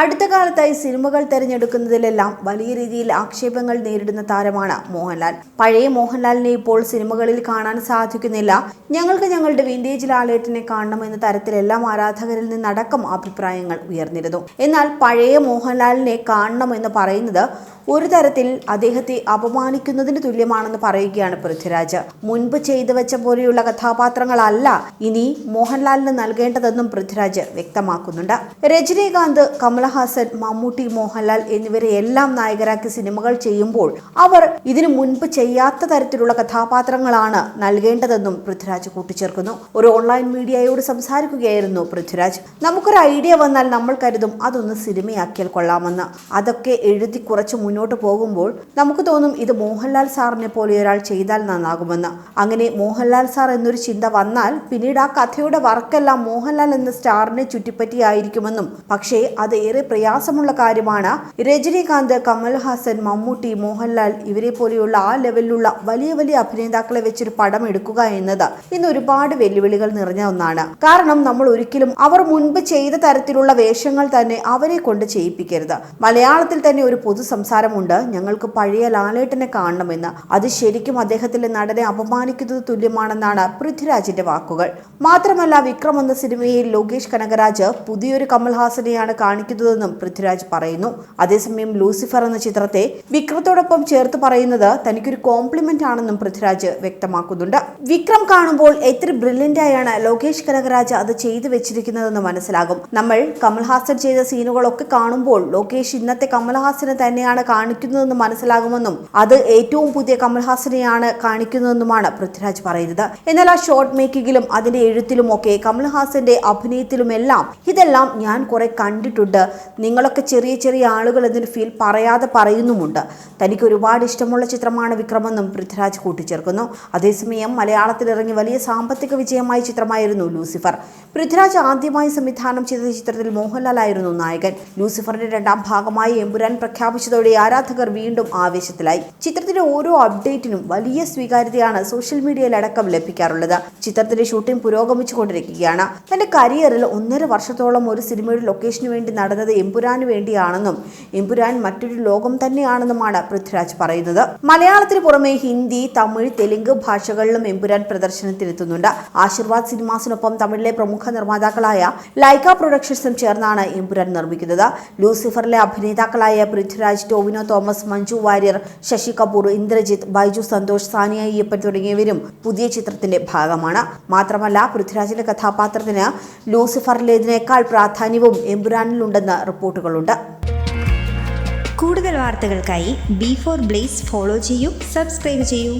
അടുത്ത കാലത്തായി സിനിമകൾ തിരഞ്ഞെടുക്കുന്നതിലെല്ലാം വലിയ രീതിയിൽ ആക്ഷേപങ്ങൾ നേരിടുന്ന താരമാണ് മോഹൻലാൽ. പഴയ മോഹൻലാലിനെ ഇപ്പോൾ സിനിമകളിൽ കാണാൻ സാധിക്കുന്നില്ല. ഞങ്ങൾക്ക് ഞങ്ങളുടെ വിന്റേജ് ലാലേട്ടനെ കാണണമെന്ന തരത്തിലെല്ലാം ആരാധകരിൽ നിന്നടക്കം അഭിപ്രായങ്ങൾ ഉയർന്നിരുന്നു. എന്നാൽ പഴയ മോഹൻലാലിനെ കാണണമെന്ന് പറയുന്നത് ഒരു തരത്തിൽ അദ്ദേഹത്തെ അപമാനിക്കുന്നതിന് തുല്യമാണെന്ന് പറയുകയാണ് പൃഥ്വിരാജ്. മുൻപ് ചെയ്തു വെച്ച പോലെയുള്ള കഥാപാത്രങ്ങളല്ല ഇനി മോഹൻലാലിന് നൽകേണ്ടതെന്നും പൃഥ്വിരാജ് വ്യക്തമാക്കുന്നുണ്ട്. രജനീകാന്ത് കമലഹാസൻ മമ്മൂട്ടി മോഹൻലാൽ എന്നിവരെ എല്ലാം നായകരാക്കി സിനിമകൾ ചെയ്യുമ്പോൾ അവർ ഇതിനു മുൻപ് ചെയ്യാത്ത തരത്തിലുള്ള കഥാപാത്രങ്ങളാണ് നൽകേണ്ടതെന്നും പൃഥ്വിരാജ് കൂട്ടിച്ചേർക്കുന്നു. ഒരു ഓൺലൈൻ മീഡിയയോട് സംസാരിക്കുകയായിരുന്നു പൃഥ്വിരാജ്. നമുക്കൊരു ഐഡിയ വന്നാൽ നമ്മൾ കരുതും അതൊന്ന് സിനിമയാക്കിയാൽ കൊള്ളാമെന്ന്. അതൊക്കെ എഴുതി കുറച്ച് മുന്നോട്ട് പോകുമ്പോൾ നമുക്ക് തോന്നും ഇത് മോഹൻലാൽ സാറിനെ പോലെ ഒരാൾ ചെയ്താൽ നന്നാകുമെന്ന്. അങ്ങനെ മോഹൻലാൽ സാർ എന്നൊരു ചിന്ത വന്നാൽ പിന്നീട് ആ കഥയുടെ വർക്കെല്ലാം മോഹൻലാൽ എന്ന സ്റ്റാറിനെ ചുറ്റിപ്പറ്റിയായിരിക്കുമെന്നും. പക്ഷേ അത് ഏറെ പ്രയാസമുള്ള കാര്യമാണ്. രജനീകാന്ത് കമൽഹാസൻ മമ്മൂട്ടി മോഹൻലാൽ ഇവരെ പോലെയുള്ള ആ ലെവലിലുള്ള വലിയ വലിയ അഭിനേതാക്കളെ വെച്ചൊരു പടം എടുക്കുക എന്നത് ഇന്ന് ഒരുപാട് വെല്ലുവിളികൾ നിറഞ്ഞ ഒന്നാണ്. കാരണം നമ്മൾ ഒരിക്കലും അവർ മുൻപ് ചെയ്ത തരത്തിലുള്ള വേഷങ്ങൾ തന്നെ അവരെ കൊണ്ട് ചെയ്യിപ്പിക്കരുത്. മലയാളത്തിൽ തന്നെ ഒരു പൊതു സംസാരമുണ്ട് ഞങ്ങൾക്ക് പഴയ ലാലേട്ടനെ കാണണമെന്ന്. അത് ശരിക്കും അദ്ദേഹത്തിന്റെ നടനെ അപമാനിക്കുന്നത് തുല്യമാണെന്നാണ് പൃഥ്വിരാജിന്റെ വാക്കുകൾ. മാത്രമല്ല വിക്രം എന്ന സിനിമയിൽ ലോകേഷ് കനകരാജ് പുതിയൊരു കമൽഹാസനെയാണ് കാണിക്കുന്നതെന്നും പൃഥ്വിരാജ് പറയുന്നു. അതേസമയം ലൂസിഫർ എന്ന ചിത്രത്തെ വിക്രത്തോടൊപ്പം ചേർത്ത് പറയുന്നത് തനിക്കൊരു കോംപ്ലിമെന്റ് ആണെന്നും പൃഥ്വിരാജ് വ്യക്തമാക്കുന്നുണ്ട്. വിക്രം കാണുമ്പോൾ എത്ര ബ്രില്യന്റ് ആയാണ് ലോകേഷ് കനകരാജ് അത് ചെയ്തു വെച്ചിരിക്കുന്നതെന്ന് മനസ്സിലാകും. നമ്മൾ കമൽഹാസൻ ചെയ്ത സീനുകളൊക്കെ കാണുമ്പോൾ ലോകേഷ് ഇന്നത്തെ കമൽഹാസനെ തന്നെയാണ് കാണിക്കുന്നതെന്ന് മനസ്സിലാകുമെന്നും അത് ഏറ്റവും പുതിയ കമൽഹാസനെയാണ് കാണിക്കുന്നതെന്നുമാണ് പൃഥ്വിരാജ് പറയുന്നത്. എന്നാൽ ആ ഷോർട്ട് മേക്കിങ്ങിലും അതിന്റെ എഴുത്തിലും ഒക്കെ കമൽഹാസന്റെ അഭിനയത്തിലുമെല്ലാം ഇതെല്ലാം ഞാൻ കുറെ കണ്ടിട്ടുണ്ട്. നിങ്ങളൊക്കെ ചെറിയ ചെറിയ ആളുകൾ എന്നൊരു ഫീൽ പറയാതെ പറയുന്നുമുണ്ട്. തനിക്ക് ഒരുപാട് ഇഷ്ടമുള്ള ചിത്രമാണ് വിക്രമെന്നും പൃഥ്വിരാജ് കൂട്ടിച്ചേർക്കുന്നു. അതേസമയം മലയാളത്തിൽ ഇറങ്ങി വലിയ സാമ്പത്തിക വിജയമായ ചിത്രമായിരുന്നു ലൂസിഫർ. പൃഥ്വിരാജ് ആദ്യമായി സംവിധാനം ചെയ്ത ചിത്രത്തിൽ മോഹൻലാൽ ആയിരുന്നു നായകൻ. ലൂസിഫറിന്റെ രണ്ടാം ഭാഗമായി എമ്പുരാൻ പ്രഖ്യാപിച്ചതോടെ ആരാധകർ വീണ്ടും ആവേശത്തിലായി. ചിത്രത്തിന്റെ ഓരോ അപ്ഡേറ്റിനും വലിയ സ്വീകാര്യതയാണ് സോഷ്യൽ മീഡിയയിലടക്കം ലഭിക്കാറുള്ളത്. ചിത്രത്തിന്റെ ഷൂട്ടിംഗ് പുരോഗമിച്ചുകൊണ്ടിരിക്കുകയാണ്. തന്റെ കരിയറിൽ ഒന്നര വർഷത്തോളം ഒരു സിനിമയുടെ ലൊക്കേഷന് വേണ്ടി നടന്നത് എമ്പുരാന് വേണ്ടിയാണെന്നും എമ്പുരാൻ മറ്റൊരു ലോകം തന്നെയാണെന്നുമാണ് പൃഥ്വിരാജ് പറയുന്നത്. മലയാളത്തിന് പുറമെ ഹിന്ദി തമിഴ് തെലുങ്ക് ഭാഷകളിലും എമ്പുരാൻ പ്രദർശനത്തിനെത്തുന്നുണ്ട്. ആശീർവാദ് സിനിമാസിനൊപ്പം തമിഴിലെ പ്രമുഖ നിർമ്മാതാക്കളായ ലൈക്ക പ്രൊഡക്ഷൻസും ചേർന്നാണ് എമ്പുരാൻ നിർമ്മിക്കുന്നത്. ലൂസിഫറിലെ അഭിനേതാക്കളായ പൃഥ്വിരാജ് ടോവിനോ തോമസ് മഞ്ജു വാര്യർ ശശി കപൂർ ഇന്ദ്രജിത്ത് ബൈജു സന്തോഷ് സാനിയ അയ്യപ്പൻ തുടങ്ങിയവരും പുതിയ ചിത്രത്തിന്റെ ഭാഗമാണ്. മാത്രമല്ല പൃഥ്വിരാജിന്റെ കഥാപാത്രത്തിന് ലൂസിഫറിലേതിനേക്കാൾ പ്രാധാന്യവും എമ്പുരാനിലുണ്ടെന്ന് റിപ്പോർട്ടുകളുണ്ട്. കൂടുതൽ വാർത്തകൾക്കായി ബി ഫോർ ബ്ലേസ് ഫോളോ ചെയ്യൂ സബ്സ്ക്രൈബ് ചെയ്യൂ.